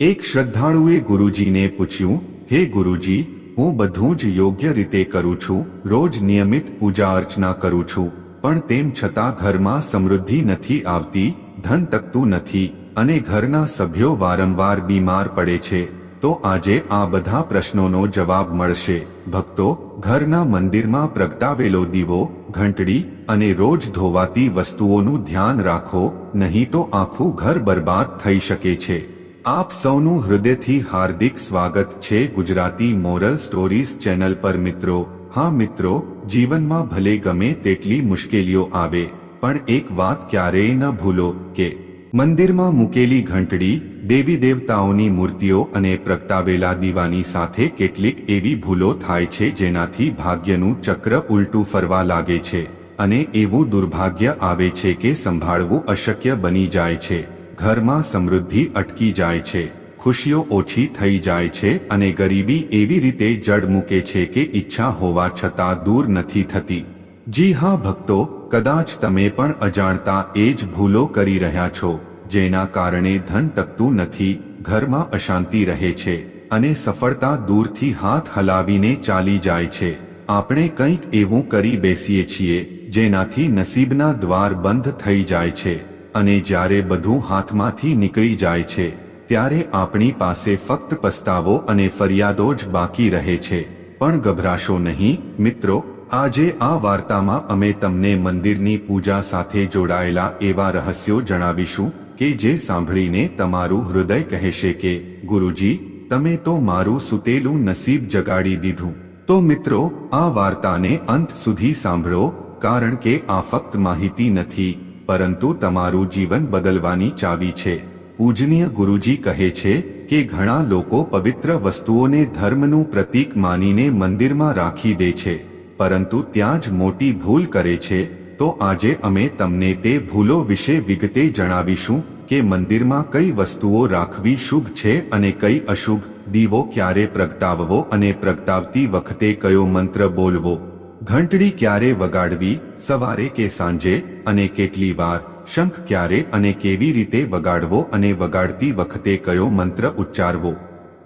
એક શ્રદ્ધાળુએ ગુરુજીને પૂછ્યું, હે ગુરુજી, હું બધું જ યોગ્ય રીતે કરું છું, રોજ નિયમિત પૂજા અર્ચના કરું છું, પણ તેમ છતાં ઘરમાં સમૃદ્ધિ નથી આવતી, ધન તકતું નથી, અને ઘરના સભ્યો વારંવાર બીમાર પડે છે, તો આજે આ બધા પ્રશ્નોનો જવાબ મળશે. ભક્તો, ઘરના મંદિરમાં પ્રગટાવેલો દીવો, ઘંટડી અને રોજ ધોવાતી વસ્તુઓનું ધ્યાન રાખો, નહીં તો આખું ઘર બરબાદ થઈ શકે છે. આપ સૌનું હૃદયથી હાર્દિક સ્વાગત છે ગુજરાતી મોરલ સ્ટોરીઝ ચેનલ પર મિત્રો. હા મિત્રો, જીવનમાં ભલે ગમે તેટલી મુશ્કેલીઓ આવે, પણ એક વાત ક્યારેય ન ભૂલો કે, મંદિરમાં મૂકેલી ઘંટડી, દેવી દેવતાઓની મૂર્તિઓ અને પ્રગટાવેલા દીવાની સાથે કેટલીક એવી ભૂલો થાય છે જેનાથી ભાગ્યનું ચક્ર ઉલટું ફરવા લાગે છે, અને એવું દુર્ભાગ્ય આવે છે કે સંભાળવું અશક્ય બની જાય છે. ઘરમાં સમૃદ્ધિ અટકી જાય છે. ખુશીઓ ઓછી થઈ જાય છે અને ગરીબી એવી રીતે જડ મૂકે છે કે ઈચ્છા હોવા છતાં દૂર નથી થતી. જી હા, ભક્તો, કદાચ તમે પણ અજાણતા એ જ ભૂલો કરી રહ્યા છો, જેના કારણે ધન ટકતું નથી, ઘરમાં અશાંતિ રહે છે, અને સફળતા દૂરથી હાથ હલાવીને ચાલી જાય છે. આપણે કંઈક એવું કરી બેસીએ છીએ, જેનાથી નસીબના દ્વાર બંધ થઈ જાય છે. અને જ્યારે બધું હાથમાંથી નીકળી જાય છે, ત્યારે આપણી પાસે ફક્ત પસ્તાવો અને ફરિયાદો જ બાકી રહે છે. પણ ગભરાશો નહીં, મિત્રો, આજે આ વાર્તામાં અમે તમને મંદિરની પૂજા સાથે જોડાયેલા એવા રહસ્યો જણાવીશું કે જે સાંભળીને તમારું હૃદય કહેશે કે, ગુરુજી, તમે તો મારું સુતેલું નસીબ જગાડી દીધું. તો મિત્રો, આ વાર્તાને અંત સુધી સાંભળો, કારણ કે આ ફક્ત માહિતી નથી પરંતુ તમારું જીવન બદલવાની ચાવી છે. પૂજનીય ગુરુજી કહે છે કે ઘણા લોકો પવિત્ર વસ્તુઓને ધર્મનું પ્રતીક માનીને મંદિરમાં રાખી દે છે. પરંતુ ત્યાં જ મોટી ભૂલ કરે છે. તો આજે અમે તમને તે ભૂલો વિશે વિગતે જણાવીશું કે મંદિરમાં કઈ વસ્તુઓ રાખવી શુભ છે અને કઈ અશુભ. દીવો ક્યારે પ્રગટાવવો અને પ્રગટાવતી વખતે કયો મંત્ર બોલવો? ઘંટડી ક્યારે વગાડવી, સવારે કે સાંજે, અને કેટલી વાર, શંખ ક્યારે અને કેવી રીતે વગાડવો અને વગાડતી વખતે કયો મંત્ર ઉચ્ચારવો.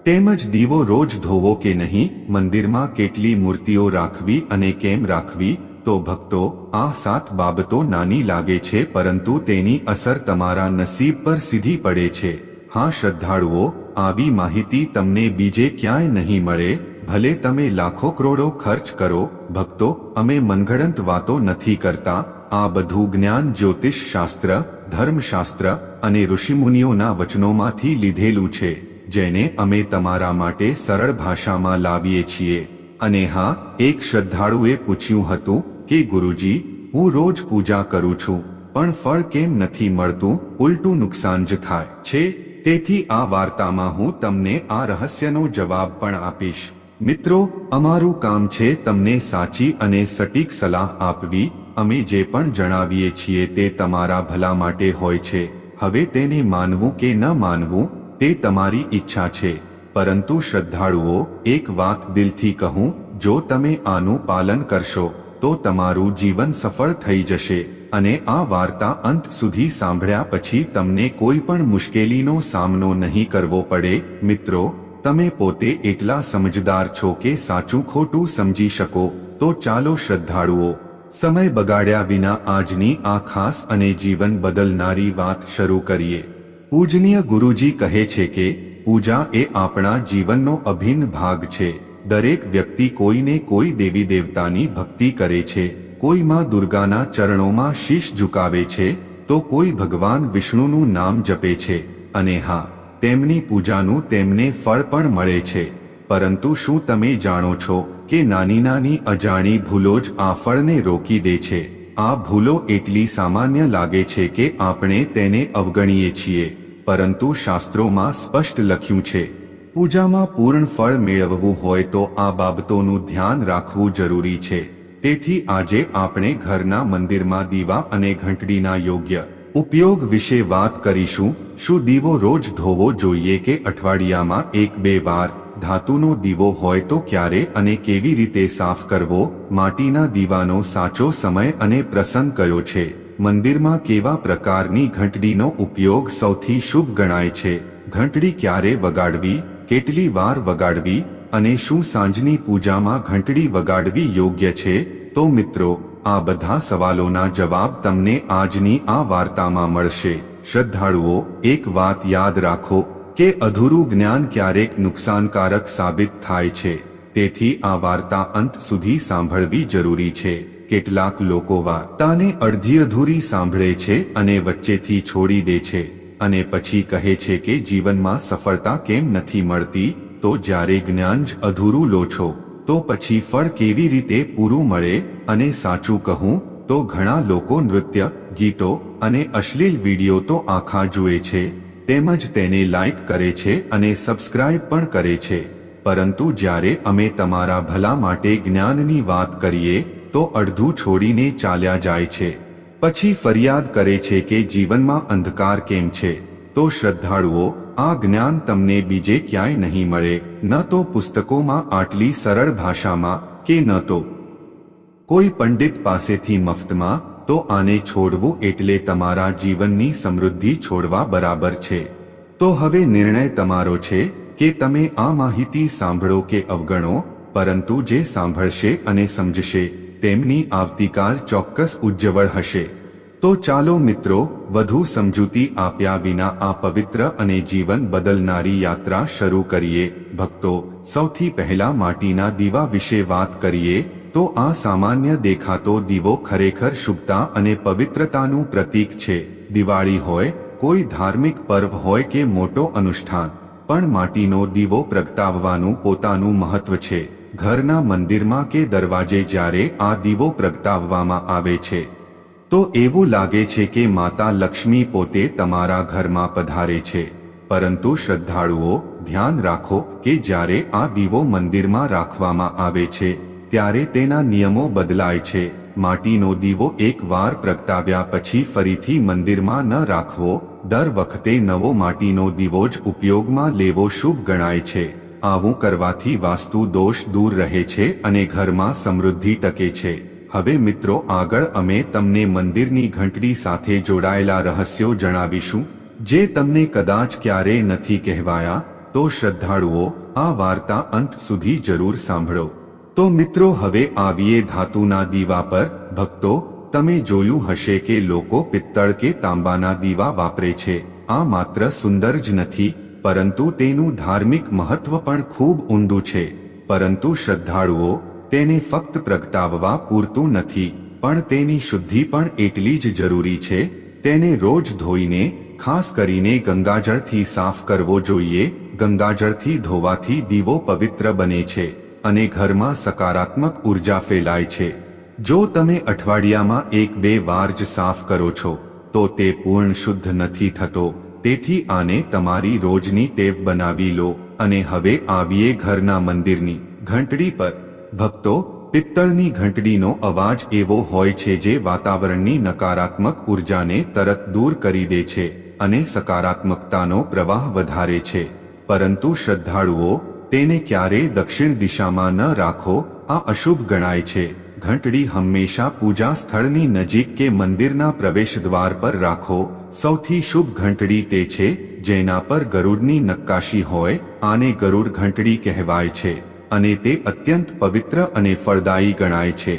તેમજ દીવો રોજ ધોવો કે નહીં, મંદિરમાં કેટલી મૂર્તિઓ રાખવી અને કેમ રાખવી, તો ભક્તો, આ સાત બાબતો નાની લાગે છે પરંતુ તેની અસર તમારા નસીબ પર સીધી પડે છે. હા, શ્રદ્ધાળુઓ, આવી માહિતી તમને બીજે ક્યાંય નહીં મળે ભલે તમે લાખો કરોડો ખર્ચ કરો, ભક્તો, અમે મનગણંત વાતો નથી કરતા, આ બધું જ્ઞાન જ્યોતિષ શાસ્ત્ર, ધર્મશાસ્ત્ર અને ઋષિમુનિઓના વચનોમાંથી લીધેલું છે, જેને અમે તમારા માટે સરળ ભાષામાં લાવીએ છીએ. અને હા, એક શ્રદ્ધાળુએ પૂછ્યું હતું કે, ગુરુજી, હું રોજ પૂજા કરું છું, પણ ફળ કેમ નથી મળતું? ઉલટું નુકસાન જ થાય છે. તેથી આ વાર્તામાં હું તમને આ રહસ્યનો જવાબ પણ આપીશ. મિત્રો, અમારું કામ છે તમને સાચી અને સટીક સલાહ આપવી. અમે જે પણ જણાવીએ છીએ તે તમારા ભલા માટે હોય છે. હવે તેને માનવું કે ન માનવું, તે તમારી ઈચ્છા છે. પરંતુ શ્રદ્ધાળુઓ, એક વાત દિલથી કહું, જો તમે આનું પાલન કરશો, તો તમારું જીવન સફળ થઈ જશે. અને આ વાર્તા અંત સુધી સાંભળ્યા પછી તમને કોઈ પણ મુશ્કેલીનો સામનો નહીં કરવો પડે. મિત્રો તમે પોતે એટલા સમજદાર છો કે સાચું ખોટું સમજી શકો, તો ચાલો શ્રદ્ધાળુઓ, સમય બગાડ્યા વિના આજની આ ખાસ અને જીવન બદલનારી વાત શરૂ કરીએ. પૂજનીય ગુરુજી કહે છે કે, પૂજા એ આપણા જીવનનો અભિન્ન ભાગ છે. દરેક વ્યક્તિ કોઈને કોઈ દેવી દેવતાની ભક્તિ કરે છે, કોઈ માં દુર્ગાના ચરણોમાં શીશ ઝુકાવે છે, તો કોઈ ભગવાન વિષ્ણુનું નામ જપે છે, અને હા તેમની પૂજાનું તેમને ફળ પણ મળે છે. પરંતુ શું તમે જાણો છો કે નાની નાની અજાણી ભૂલો જ આ ફળને રોકી દે છે? આ ભૂલો એટલી સામાન્ય લાગે છે કે આપણે તેને અવગણીએ છીએ, પરંતુ શાસ્ત્રોમાં સ્પષ્ટ લખ્યું છે. પૂજામાં પૂર્ણ ફળ મેળવવું હોય તો આ બાબતોનું ધ્યાન રાખવું જરૂરી છે. તેથી આજે આપણે ઘરના મંદિરમાં દીવા અને ઘંટડીના યોગ્ય ઉપયોગ વિશે વાત કરીશું, શું દીવો રોજ ધોવો જોઈએ કે અઠવાડિયામાં એક બે વાર? ધાતુનો દીવો હોય તો ક્યારે અને કેવી રીતે સાફ કરવો? માટીના દીવાનો સાચો સમય અને પ્રસંગ કયો છે? મંદિરમાં કેવા પ્રકારની ઘંટડીનો ઉપયોગ સૌથી શુભ ગણાય છે? ઘંટડી ક્યારે વગાડવી? કેટલી વાર વગાડવી? અને શું સાંજની પૂજામાં ઘંટડી વગાડવી યોગ્ય છે? તો મિત્રો આ બધા સવાલોના જવાબ તમને આજની આ વાર્તામાં મળશે. શ્રદ્ધાળુઓ, એક વાત યાદ રાખો કે અધૂરું જ્ઞાન ક્યારેક નુકસાનકારક સાબિત થાય છે. તેથી આ વાર્તા અંત સુધી સાંભળવી જરૂરી છે. કેટલાક લોકો વાર્તાને અડધી અધૂરી સાંભળે છે અને વચ્ચેથી છોડી દે છે અને પછી કહે છે કે જીવનમાં સફળતા કેમ નથી મળતી? તો જ્યારે જ્ઞાન જ અધૂરું લો છો તો પછી ફળ કેવી રીતે પૂરું મળે અને સાચું કહું, તો ઘણા લોકો નૃત્ય, ગીતો અને અશ્લીલ વીડિયો તો આખા જુએ છે, તેમજ તેને લાઈક કરે છે અને સબસ્ક્રાઇબ પણ કરે છે. પરંતુ જ્યારે અમે તમારા ભલા માટે જ્ઞાનની વાત કરીએ, તો અડધું છોડીને ચાલ્યા જાય છે. પછી ફરિયાદ કરે છે કે જીવનમાં અંધકાર કેમ છે? તો શ્રદ્ધાળુઓ આ જ્ઞાન તમને બીજે ક્યાંય નહીં મળે, ન તો પુસ્તકોમાં આટલી સરળ ભાષામાં કે ન તો. કોઈ પંડિત પાસેથી મફતમાં, તો આને છોડવું એટલે તમારા જીવનની સમૃદ્ધિ છોડવા બરાબર છે. તો હવે નિર્ણય તમારો છે કે તમે આ માહિતી સાંભળો કે અવગણો, પરંતુ જે સાંભળશે અને સમજશે, તેમની આવતીકાલ ચોક્કસ ઉજ્જવળ હશે. તો ચાલો મિત્રો વધુ સમજૂતી આપ્યા વિના આ પવિત્ર અને જીવન બદલનારી યાત્રા શરૂ કરીએ. ભક્તો, સૌથી પહેલા માટીના દીવા વિશે વાત કરીએ. તો આ સામાન્ય દેખાતો દીવો ખરેખર શુભતા અને પવિત્રતાનું પ્રતીક છે. દિવાળી હોય, કોઈ ધાર્મિક પર્વ હોય કે મોટો અનુષ્ઠાન, પણ માટીનો દીવો પ્રગટાવવાનું પોતાનું મહત્વ છે. ઘરના મંદિરમાં કે દરવાજે જ્યારે આ દીવો પ્રગટાવવામાં આવે છે. તો એવું લાગે છે કે માતા લક્ષ્મી પોતે તમારા ઘરમાં પધારે છે. પરંતુ શ્રદ્ધાળુઓ, ધ્યાન રાખો કે જ્યારે આ દીવો મંદિરમાં રાખવામાં આવે છે, ત્યારે તેના નિયમો બદલાય છે. માટીનો દીવો એકવાર પ્રગટાવ્યા પછી ફરીથી મંદિરમાં ન રાખવો, દર વખતે નવો માટીનો દીવો જ ઉપયોગમાં લેવો શુભ ગણાય છે. આવું કરવાથી વાસ્તુ દોષ દૂર રહે છે અને ઘરમાં સમૃદ્ધિ ટકે છે. હવે મિત્રો આગળ અમે તમને મંદિરની ઘંટડી સાથે જોડાયેલા રહસ્યો જણાવીશું, જે તમને કદાચ ક્યારેય નથી કહેવાયા, તો શ્રદ્ધાળુઓ, આ વાર્તા અંત સુધી જરૂર સાંભળો. તો મિત્રો હવે આવીએ ધાતુના દીવા પર, ભક્તો, તમે જોયું હશે કે લોકો પિત્તળ કે તાંબાના દીવા વાપરે છે, આ માત્ર સુંદર જ નથી, પરંતુ તેનું ધાર્મિક મહત્વ પણ ખૂબ ઊંડું છે, પરંતુ શ્રદ્ધાળુઓ તેને ફક્ત પ્રગટાવવા પૂરતું નથી, પણ તેની શુદ્ધિ પણ એટલી જ જરૂરી છે, તેને રોજ ધોઈને, ખાસ કરીને ગંગાજળથી સાફ કરવો જોઈએ, ગંગાજળથી ધોવાથી દીવો પવિત્ર બને છે, અને ઘરમાં સકારાત્મક ઊર્જા ફેલાય છે. જો તમે અઠવાડિયામાં એક બે વાર જ સાફ કરો છો, તો તે પૂર્ણ શુદ્ધ નથી થતો, તેથી આને તમારી રોજની ટેવ બનાવી લો, અને હવે આવીએ ઘરના મંદિરની ઘંટડી પર. ભક્તો, પિત્તળની ઘંટડીનો અવાજ એવો હોય છે જે વાતાવરણની નકારાત્મક ઉર્જાને તરત દૂર કરી દે છે અને સકારાત્મકતાનો પ્રવાહ વધારે છે. પરંતુ શ્રદ્ધાળુઓ, તેને ક્યારેય દક્ષિણ દિશામાં ન રાખો, આ અશુભ ગણાય છે. ઘંટડી હંમેશા પૂજા સ્થળની નજીક કે મંદિરના પ્રવેશ દ્વાર પર રાખો. સૌથી શુભ ઘંટડી તે છે, જેના પર ગરુડની નક્કાશી હોય, આને ગરુડ ઘંટડી કહેવાય છે. અને તે અત્યંત પવિત્ર અને ફળદાયી ગણાય છે.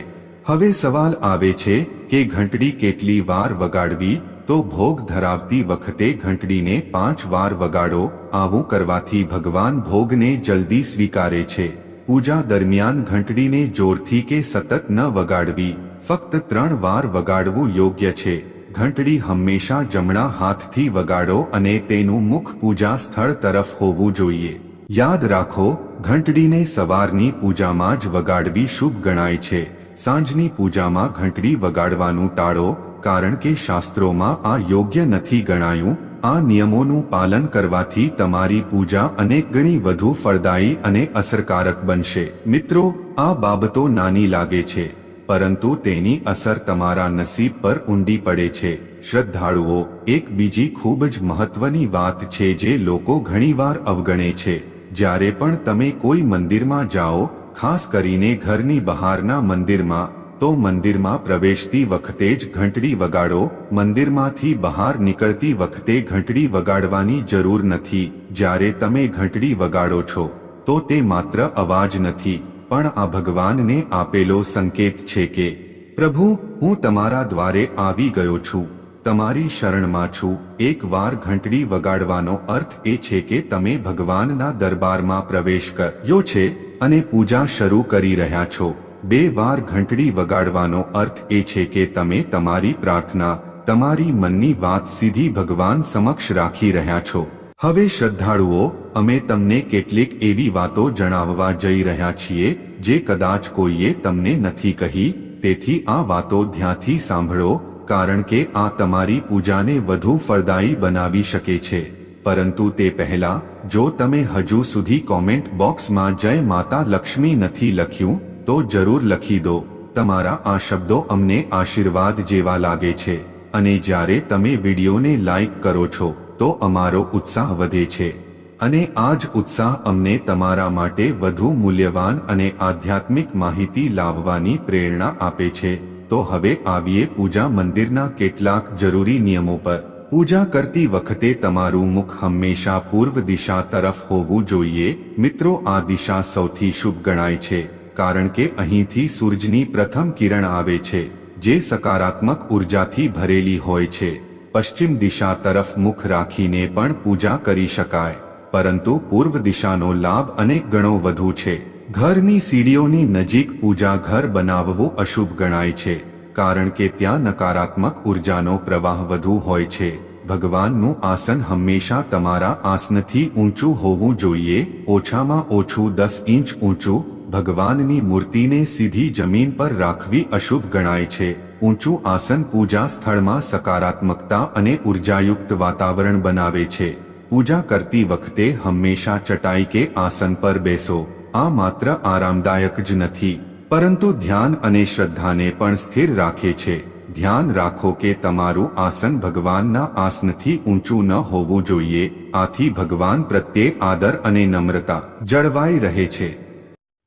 હવે સવાલ આવે છે કે ઘંટડી કેટલી વાર વગાડવી? તો ભોગ ધરાવતી વખતે ઘંટડીને પાંચ વાર વગાડો. આવું કરવાથી ભગવાન ભોગને જલ્દી સ્વીકારે છે. પૂજા દરમિયાન ઘંટડીને જોરથી કે સતત ન વગાડવી. ફક્ત ત્રણ વાર વગાડવું યોગ્ય છે. ઘંટડી હંમેશા જમણા હાથથી વગાડો અને તેનું મુખ પૂજા સ્થળ તરફ હોવું જોઈએ. યાદ રાખો, ઘંટડીને સવારની પૂજામાં જ વગાડવી શુભ ગણાય છે. સાંજની પૂજામાં ઘંટડી વગાડવાનું ટાળો, કારણ કે શાસ્ત્રોમાં આ યોગ્ય નથી ગણાયું. આ નિયમોનું પાલન કરવાથી તમારી પૂજા અનેક ગણી વધુ ફળદાયી અને અસરકારક બનશે. મિત્રો, આ બાબતો નાની લાગે છે, પરંતુ તેની અસર તમારા નસીબ પર ઊંડી પડે છે. શ્રદ્ધાળુઓ, એક બીજી ખૂબ જ મહત્વની વાત છે જે લોકો ઘણીવાર અવગણે છે. જ્યારે પણ તમે કોઈ મંદિરમાં જાઓ, ખાસ કરીને ઘરની બહારના મંદિરમાં, તો મંદિરમાં પ્રવેશતી વખતે જ ઘંટડી વગાડો, મંદિરમાંથી બહાર નીકળતી વખતે ઘંટડી વગાડવાની જરૂર નથી. જ્યારે તમે ઘંટડી વગાડો છો, તો તે માત્ર અવાજ નથી, પણ આ ભગવાનને આપેલો સંકેત છે કે, પ્રભુ, હું તમારા દ્વારે આવી ગયો છું. તમારી શરણમાં છું. એક વાર ઘંટડી વગાડવાનો અર્થ એ છે કે તમે ભગવાનના દરબારમાં પ્રવેશ કર્યો છે અને પૂજા શરૂ કરી રહ્યા છો. બે વાર ઘંટડી વગાડવાનો અર્થ એ છે કે તમે તમારી પ્રાર્થના, તમારી મનની વાત સીધી ભગવાન સમક્ષ રાખી રહ્યા છો. હવે શ્રદ્ધાળુઓ, અમે તમને કેટલીક એવી વાતો જણાવવા જઈ રહ્યા છીએ, જે કદાચ કોઈએ તમને નથી કહી, તેથી આ વાતો ધ્યાનથી સાંભળો કારણ કે આ તમારી પૂજાને વધુ ફળદાયી બનાવી શકે છે. પરંતુ તે પહેલા, જો તમે હજુ સુધી કોમેન્ટ બોક્સમાં જય માતા લક્ષ્મી નથી લખ્યું, તો જરૂર લખી દો. તમારા આ શબ્દો અમને આશીર્વાદ જેવા લાગે છે. અને જ્યારે તમે વિડીયોને લાઈક કરો છો, તો અમારો ઉત્સાહ વધે છે. અને આ જ ઉત્સાહ અમને તમારા માટે વધુ મૂલ્યવાન અને આધ્યાત્મિક માહિતી લાવવાની પ્રેરણા આપે છે. તો હવે આવીએ પૂજા મંદિરના કેટલાક જરૂરી નિયમો પર. પૂજા કરતી વખતે તમારું મુખ હંમેશા પૂર્વ દિશા તરફ હોવું જોઈએ. મિત્રો, આ દિશા સૌથી શુભ ગણાય છે, કારણ કે અહીંથી સૂરજની પ્રથમ કિરણ આવે છે, જે સકારાત્મક ઉર્જાથી ભરેલી હોય છે. પશ્ચિમ દિશા તરફ મુખ રાખીને પણ પૂજા કરી શકાય, પરંતુ પૂર્વ દિશાનો લાભ અનેક ગણો વધુ છે. ઘરની સીડીઓની નજીક પૂજા ઘર બનાવવું અશુભ ગણાય છે, કારણ કે ત્યાં નકારાત્મક ઉર્જાનો પ્રવાહ વધુ હોય છે. ભગવાનનું આસન હંમેશા તમારા આસનથી ઊંચું હોવું જોઈએ, ઓછામાં ઓછું દસ ઇંચ ઊંચું, ભગવાનની મૂર્તિને સીધી જમીન પર રાખવી અશુભ ગણાય છે. ઊંચું આસન પૂજા સ્થળમાં સકારાત્મકતા અને ઉર્જાયુક્ત વાતાવરણ બનાવે છે. પૂજા કરતી વખતે હંમેશા ચટાઈ કે આસન પર બેસો. આ માત્ર આરામદાયક જ નથી, પરંતુ ધ્યાન અને શ્રદ્ધાને પણ સ્થિર રાખે છે. ધ્યાન રાખો કે તમારું આસન ભગવાનના આસનથી ઊંચું ન હોવું જોઈએ, આથી ભગવાન પ્રત્યે આદર અને નમ્રતા જળવાઈ રહે છે.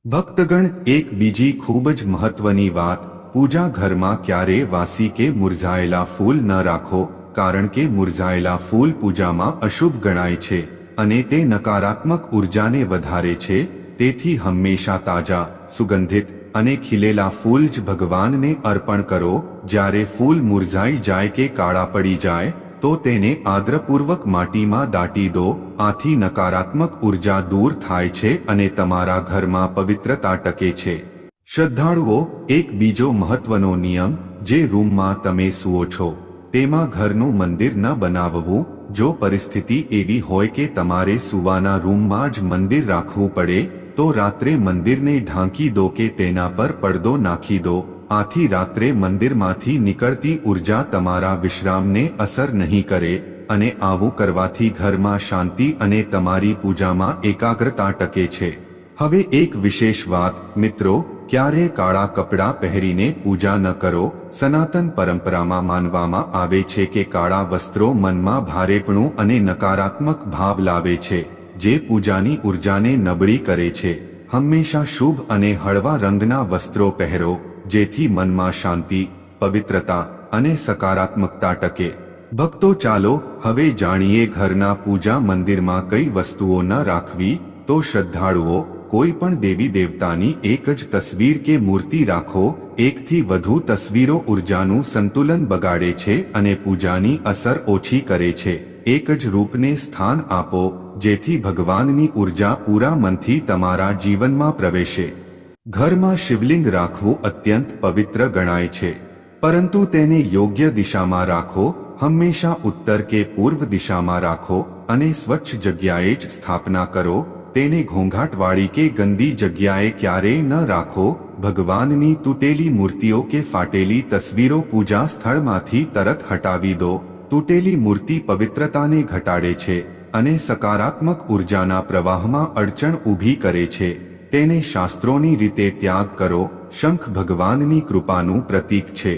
ભક્તગણ, એક બીજી ખૂબ જ મહત્વની વાત, પૂજા ઘરમાં ક્યારે વાસી કે મુરઝાયેલા ફૂલ ન રાખો, કારણ કે મુરઝાયેલા ફૂલ પૂજામાં અશુભ ગણાય છે, અને તે નકારાત્મક ઉર્જાને વધારે છે તેથી હંમેશા તાજા, સુગંધિત અને ખીલેલા ફૂલ જ ભગવાનને અર્પણ કરો. જ્યારે ફૂલ મુરઝાઈ જાય કે કાળા પડી જાય, તો તેને આદ્રપૂર્વક માટીમાં દાટી દો. આથી નકારાત્મક ઊર્જા દૂર થાય છે અને તમારા ઘરમાં પવિત્રતા ટકે છે. શ્રદ્ધાળુઓ, એક બીજો મહત્વનો નિયમ, જે રૂમમાં તમે સુઓ છો. તેમાં ઘરનું મંદિર ન બનાવવું. જો પરિસ્થિતિ એવી હોય કે તમારે સુવાના રૂમમાં જ મંદિર રાખવું પડે તો રાત્રે મંદિરને ઢાંકી દો કે તેના પર પડદો નાખી દો. આથી રાત્રે મંદિરમાંથી નીકળતી ઊર્જા તમારા વિશ્રામને અસર નહીં કરે અને આવું કરવાથી ઘરમાં શાંતિ અને તમારી પૂજામાં એકાગ્રતા ટકે છે. હવે એક વિશેષ વાત, મિત્રો, ક્યારે કાળા કપડાં પહેરીને પૂજા ન કરો? સનાતન પરંપરામાં માનવામાં આવે છે કે કાળા વસ્ત્રો મનમાં ભારેપણું અને નકારાત્મક ભાવ લાવે છે. જે પૂજાની ઉર્જાને નબળી કરે છે. હંમેશા શુભ અને હળવા રંગના વસ્ત્રો પહેરો, જેથી મનમાં શાંતિ, પવિત્રતા અને સકારાત્મકતા ટકે. ભક્તો ચાલો, હવે જાણીએ ઘરના પૂજા મંદિરમાં કઈ વસ્તુઓ ન રાખવી, તો શ્રદ્ધાળુઓ, કોઈ પણ દેવી દેવતાની એક જ તસવીર કે મૂર્તિ રાખો, એકથી વધુ તસવીરો ઉર્જાનું સંતુલન બગાડે છે અને પૂજાની અસર ઓછી કરે છે. એક જ રૂપને સ્થાન આપો જેથી ભગવાનની ઊર્જા પૂરા મનથી તમારા જીવનમાં પ્રવેશે. ઘરમાં શિવલિંગ રાખવું અત્યંત પવિત્ર ગણાય છે. પરંતુ તેને યોગ્ય દિશામાં રાખો, હંમેશા ઉત્તર કે પૂર્વ દિશામાં રાખો અને સ્વચ્છ જગ્યાએ જ સ્થાપના કરો, તેને ઘોંઘાટવાળી કે ગંદી જગ્યાએ ક્યારેય ન રાખો, ભગવાનની તૂટેલી મૂર્તિઓ કે ફાટેલી તસવીરો પૂજા સ્થળમાંથી તરત હટાવી દો, તૂટેલી મૂર્તિ પવિત્રતાને ઘટાડે છે. અને સકારાત્મક ઉર્જાના પ્રવાહમાં અડચણ ઊભી કરે છે, તેને શાસ્ત્રોની રીતે ત્યાગ કરો, શંખ ભગવાનની કૃપાનું પ્રતીક છે,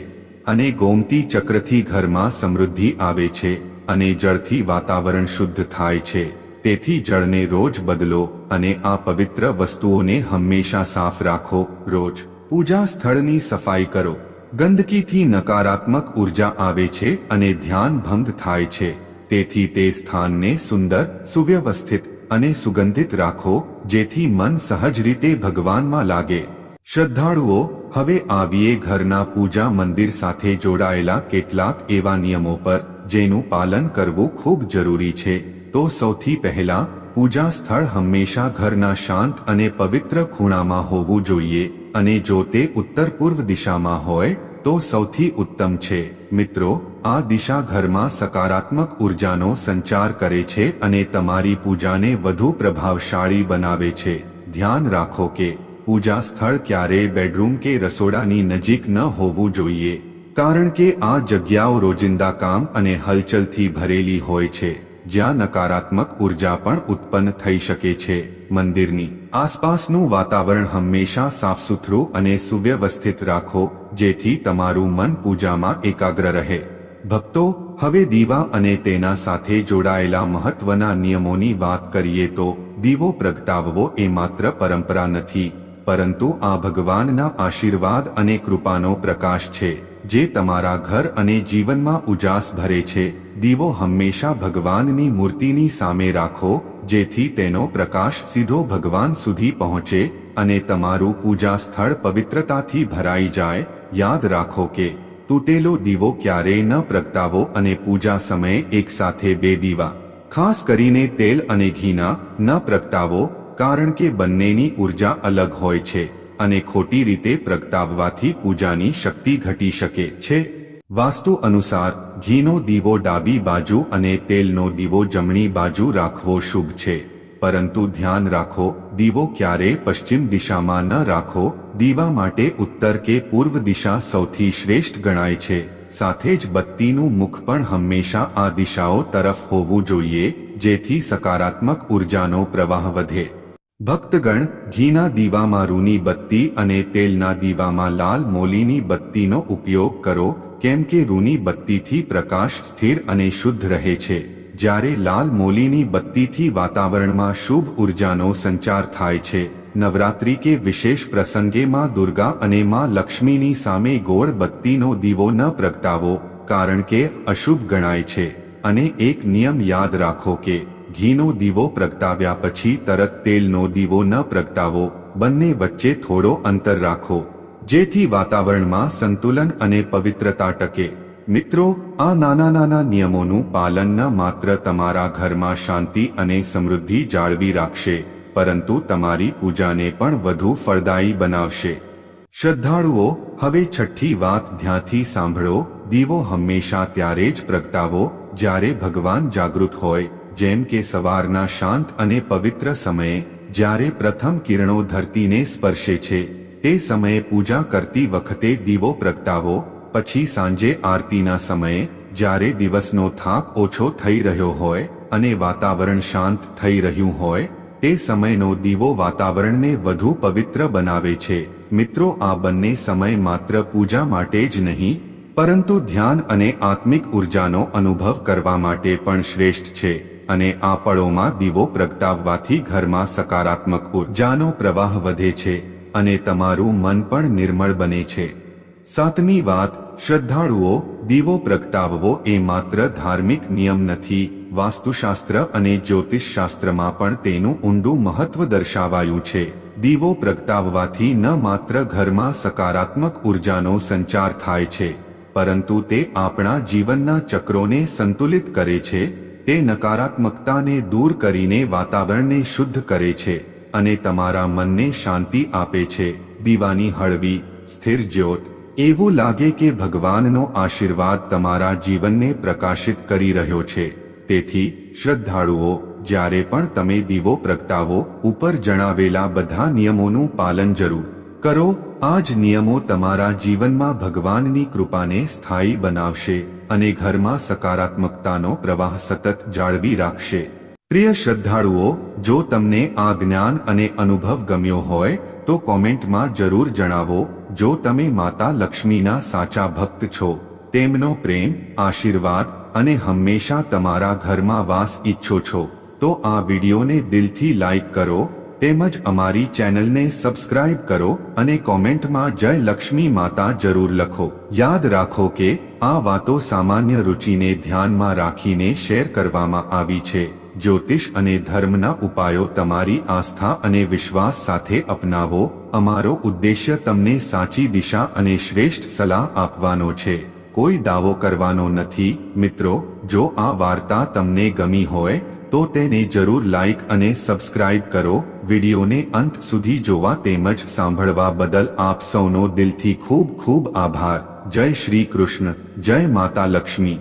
અને ગોમતી ચક્રથી ઘરમાં સમૃદ્ધિ આવે છે, અને જળથી વાતાવરણ શુદ્ધ થાય છે, તેથી જળને રોજ બદલો, અને આ પવિત્ર વસ્તુઓને હંમેશા સાફ રાખો, રોજ પૂજા સ્થળની સફાઈ કરો, ગંદકીથી નકારાત્મક ઊર્જા આવે છે, અને ધ્યાન ભંગ થાય છે. તેથી તે સ્થાનને સુંદર, સુવ્યવસ્થિત અને સુગંધિત રાખો, જેથી મન સહજ રીતે ભગવાનમાં લાગે. શ્રદ્ધાળુઓ, હવે આવીએ ઘરના પૂજા મંદિર સાથે જોડાયેલા કેટલાક એવા નિયમો પર, જેનું પાલન કરવું ખૂબ જરૂરી છે. તો સૌથી પહેલા, પૂજા સ્થળ હંમેશા ઘરના શાંત અને પવિત્ર ખૂણામાં હોવું જોઈએ, અને જો તે ઉત્તર પૂર્વ દિશામાં હોય, તો સૌથી ઉત્તમ છે. મિત્રો, આ દિશા ઘરમાં સકારાત્મક ઉર્જાનો સંચાર કરે છે અને તમારી પૂજાને વધુ પ્રભાવશાળી બનાવે છે. ધ્યાન રાખો કે, પૂજા સ્થળ ક્યારેય બેડરૂમ કે રસોડાની નજીક ન હોવું જોઈએ. કારણ કે આ જગ્યાઓ રોજિંદા કામ અને હલચલથી ભરેલી હોય છે. જ્યાં નકારાત્મક ઊર્જા પણ ઉત્પન્ન થઈ શકે છે. મંદિરની આસપાસનું વાતાવરણ હંમેશા સાફસૂથરું અને સુવ્યવસ્થિત રાખો. જેથી તમારું મન પૂજામાં એકાગ્ર રહે. ભક્તો, હવે દીવા અને તેના સાથે જોડાયેલા મહત્વના નિયમોની વાત કરીએ તો, દીવો પ્રગટાવવો એ માત્ર પરંપરા નથી, પરંતુ આ ભગવાનના આશીર્વાદ અને કૃપાનો પ્રકાશ છે, જે તમારા ઘર અને જીવનમાં ઉજાસ ભરે છે. દીવો હંમેશા ભગવાનની મૂર્તિની સામે રાખો, જેથી તેનો પ્રકાશ સીધો ભગવાન સુધી પહોંચે અને તમારું પૂજા સ્થળ પવિત્રતાથી ભરાઈ જાય યાદ રાખો કે તૂટેલો દીવો ક્યારેય ન પ્રગટાવો અને પૂજા સમયે એકસાથે બે દીવા, ખાસ કરીને તેલ અને ઘીના, ન પ્રગટાવો, કારણ કે બંનેની ઊર્જા અલગ હોય છે અને ખોટી રીતે પ્રગટાવવાથી પૂજાની શક્તિ ઘટી શકે છે. વાસ્તુ અનુસાર, ઘીનો દીવો ડાબી બાજુ અને તેલનો દીવો જમણી બાજુ રાખવો શુભ છે, પરંતુ ધ્યાન રાખો દીવો ક્યારે પશ્ચિમ દિશામાં ન રાખો, દીવા માટે ઉત્તર કે પૂર્વ દિશા સૌથી શ્રેષ્ઠ ગણાય છે. સાથે જ બત્તીનું મુખ પણ હંમેશા આ દિશાઓ તરફ હોવું જોઈએ, જેથી સકારાત્મક ઉર્જાનો પ્રવાહ વધે. ભક્તગણ, ઘીના દીવામાં રૂની બત્તી અને તેલના દીવામાં લાલ મોલીની બત્તીનો ઉપયોગ કરો, કેમ કે રૂની બત્તીથી પ્રકાશ સ્થિર અને શુદ્ધ રહે છે. જ્યારે લાલ મોલીની બત્તીથી વાતાવરણમાં શુભ ઉર્જાનો સંચાર થાય છે, નવરાત્રિ કે વિશેષ પ્રસંગે માં દુર્ગા અને માં લક્ષ્મીની સામે ગોળ બત્તીનો દીવો ન પ્રગટાવો, કારણ કે અશુભ ગણાય છે. અને એક નિયમ યાદ રાખો કે, ઘીનો દીવો પ્રગટાવ્યા પછી તરત તેલનો દીવો ન પ્રગટાવો, બંને વચ્ચે થોડો અંતર રાખો. જેથી વાતાવરણમાં સંતુલન અને પવિત્રતા ટકે. મિત્રો, આ નાના નાના નિયમોનું પાલન ન માત્ર તમારા ઘરમાં શાંતિ અને સમૃદ્ધિ જાળવી રાખશે, પરંતુ તમારી પૂજાને પણ વધુ ફળદાયી બનાવશે. શ્રદ્ધાળુઓ, હવે છઠ્ઠી વાત ધ્યાનથી સાંભળો, દીવો હંમેશા ત્યારે જ પ્રગટાવો, જ્યારે ભગવાન જાગૃત હોય, જેમ કે સવારના શાંત અને પવિત્ર સમયે, જ્યારે પ્રથમ કિરણો ધરતીને સ્પર્શે છે, તે સમયે પૂજા કરતી વખતે દીવો પ્રગટાવો પછી સાંજે આરતીના સમયે, જ્યારે દિવસનો થાક ઓછો થઈ રહ્યો હોય અને વાતાવરણ શાંત થઈ રહ્યું હોય, તે સમયનો દીવો વાતાવરણને વધુ પવિત્ર બનાવે છે. મિત્રો, આ બંને સમય માત્ર પૂજા માટે જ નહીં, પરંતુ ધ્યાન અને આત્મિક ઉર્જાનો અનુભવ કરવા માટે પણ શ્રેષ્ઠ છે અને આ પળોમાં દીવો પ્રગટાવવાથી ઘરમાં સકારાત્મક ઉર્જાનો પ્રવાહ વધે છે અને તમારું મન પણ નિર્મળ બને છે. સાતમી વાત, શ્રદ્ધાળુઓ, દીવો પ્રગટાવવો એ માત્ર ધાર્મિક નિયમ નથી, વાસ્તુશાસ્ત્ર અને જ્યોતિષશાસ્ત્રમાં પણ તેનું ઊંડું મહત્વ દર્શાવાયું છે. દીવો પ્રગટાવવાથી ન માત્ર ઘરમાં સકારાત્મક ઉર્જાનો સંચાર થાય છે, પરંતુ તે આપણા જીવનના ચક્રોને સંતુલિત કરે છે, તે નકારાત્મકતાને દૂર કરીને વાતાવરણને શુદ્ધ કરે છે અને તમારા મનને શાંતિ આપે છે. દીવાની હળવી, સ્થિર જ્યોત એવું લાગે કે ભગવાનનો આશીર્વાદ તમારા જીવનને પ્રકાશિત કરી રહ્યો છે. તેથી, શ્રદ્ધાળુઓ, જ્યારે પણ તમે દીવો પ્રગટાવો, ઉપર જણાવેલા બધા નિયમોનું પાલન જરૂર કરો. આ જ નિયમો તમારા જીવનમાં ભગવાનની કૃપાને સ્થાયી બનાવશે અને ઘરમાં સકારાત્મકતાનો પ્રવાહ સતત જાળવી રાખશે. પ્રિય શ્રદ્ધાળુઓ, જો તમને આ જ્ઞાન અને અનુભવ ગમ્યો હોય, તો કોમેન્ટમાં જરૂર જણાવો. જો તમે માતા લક્ષ્મીના સાચા ભક્ત છો, તેમનો પ્રેમ, આશીર્વાદ અને હંમેશા તમારા ઘરમાં વાસ ઈચ્છો છો, તો આ વિડીયોને દિલથી લાઈક કરો, તેમજ અમારી ચેનલને સબસ્ક્રાઇબ કરો અને કોમેન્ટમાં જય લક્ષ્મી માતા જરૂર લખો. યાદ રાખો કે આ વાતો સામાન્ય રુચિને ધ્યાનમાં રાખીને શેર કરવામાં આવી છે. જ્યોતિષ અને ધર્મના ઉપાયો તમારી આસ્થા અને વિશ્વાસ સાથે અપનાવો. અમારો ઉદ્દેશ્ય તમને સાચી દિશા અને શ્રેષ્ઠ સલાહ આપવાનો છે. કોઈ દાવો કરવાનો નથી. મિત્રો, જો આ વાર્તા તમને ગમી હોય, તો તેને જરૂર લાઇક અને સબસ્ક્રાઇબ કરો. વિડીયોને અંત સુધી જોવા તેમજ સાંભળવા બદલ આપ સૌનો દિલથી ખૂબ ખૂબ આભાર. જય શ્રી કૃષ્ણ. જય માતા લક્ષ્મી.